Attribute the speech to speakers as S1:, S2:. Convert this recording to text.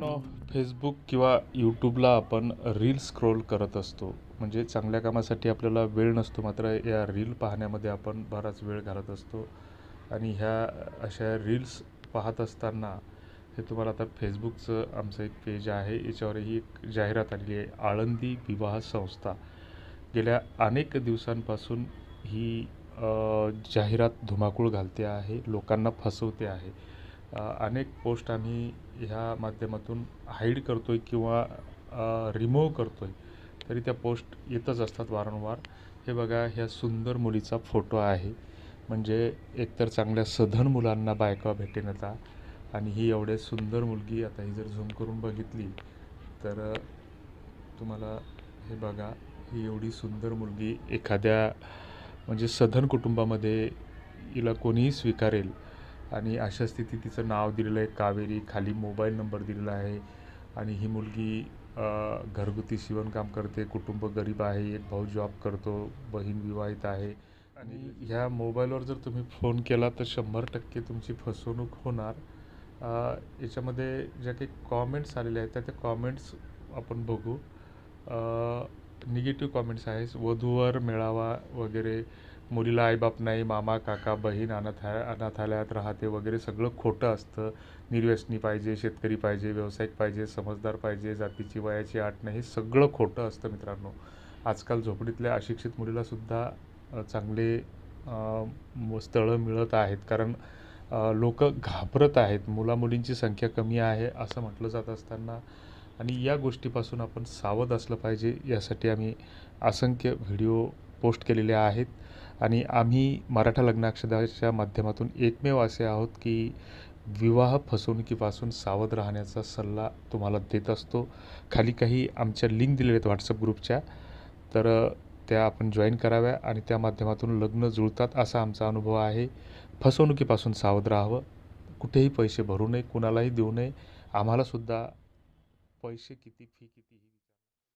S1: मित्रांनो फेसबुक किंवा यूट्यूबला आपण रील स्क्रोल करत असतो. म्हणजे चांगल्या कामासाठी आपल्याला वेळ नसतो मात्र या रील पाहण्यामध्ये आपण बराच वेळ घालत असतो. आणि ह्या अशा रील्स पाहत असताना हे तुम्हाला आता फेसबुकचं आमचं एक पेज आहे. याच्यावरही एक जाहिरात आलेली आहे आळंदी विवाह संस्था. गेल्या अनेक दिवसांपासून ही जाहिरात धुमाकूळ घालते आहे लोकांना फसवते आहे. अनेक पोस्ट आम्ही ह्या माध्यमातून हाईड करतो आहे किंवा रिमूव्ह करतो आहे तरी त्या पोस्ट येतच असतात वारंवार. हे बघा ह्या सुंदर मुलीचा फोटो आहे. म्हणजे एकतर चांगल्या सधन मुलांना बायका भेटेन आता आणि ही एवढे सुंदर मुलगी आता ही जर झूम करून बघितली तर तुम्हाला हे बघा ही एवढी सुंदर मुलगी एखाद्या म्हणजे सधन कुटुंबामध्ये हिला कोणीही स्वीकारेल आणि अशा स्थितीत तिचं नाव दिलेलं आहे कावेरी. खाली मोबाईल नंबर दिलेला आहे. आणि ही मुलगी घरगुती शिवणकाम करते कुटुंब गरीब आहे एक भाऊ जॉब करतो बहीण विवाहित आहे. आणि ह्या मोबाईलवर जर तुम्ही फोन केला तर शंभर टक्के तुमची फसवणूक होणार. याच्यामध्ये ज्या काही कॉमेंट्स आलेल्या आहेत त्या त्या कॉमेंट्स आपण बघू. निगेटिव्ह कॉमेंट्स आहेत. वधूवर मेळावा वगैरे मुलीला आईबाप नाही मामा काका बहीण अनाथा अनाथालयात राहते वगैरे सगळं खोटं असतं. निर्व्यसनी पाहिजे शेतकरी पाहिजे व्यावसायिक पाहिजे समजदार पाहिजे जातीची वयाची आठ नाही हे सगळं खोटं असतं मित्रांनो. आजकाल झोपडीतल्या अशिक्षित मुलीलासुद्धा चांगले स्थळं मिळत आहेत. कारण लोक घाबरत आहेत. मुलामुलींची संख्या कमी आहे असं म्हटलं जात असताना. आणि या गोष्टीपासून आपण सावध असलं पाहिजे यासाठी आम्ही असंख्य व्हिडिओ पोस्ट केलेले आहेत. आणि आम्ही मराठा लग्नाक्षदाच्या माध्यमातून एकमेव असे आहोत की विवाह फसवणुकीपासून सावध राहण्याचा सल्ला तुम्हाला देत असतो. खाली काही आमच्या लिंक दिलेल्या आहेत व्हॉट्सअप ग्रुपच्या. तर त्या आपण जॉईन कराव्या आणि त्या माध्यमातून लग्न जुळतात असा आमचा अनुभव आहे. फसवणुकीपासून सावध राहावं. कुठेही पैसे भरू नये कुणालाही देऊ नये. आम्हालासुद्धा पैसे किती फी किती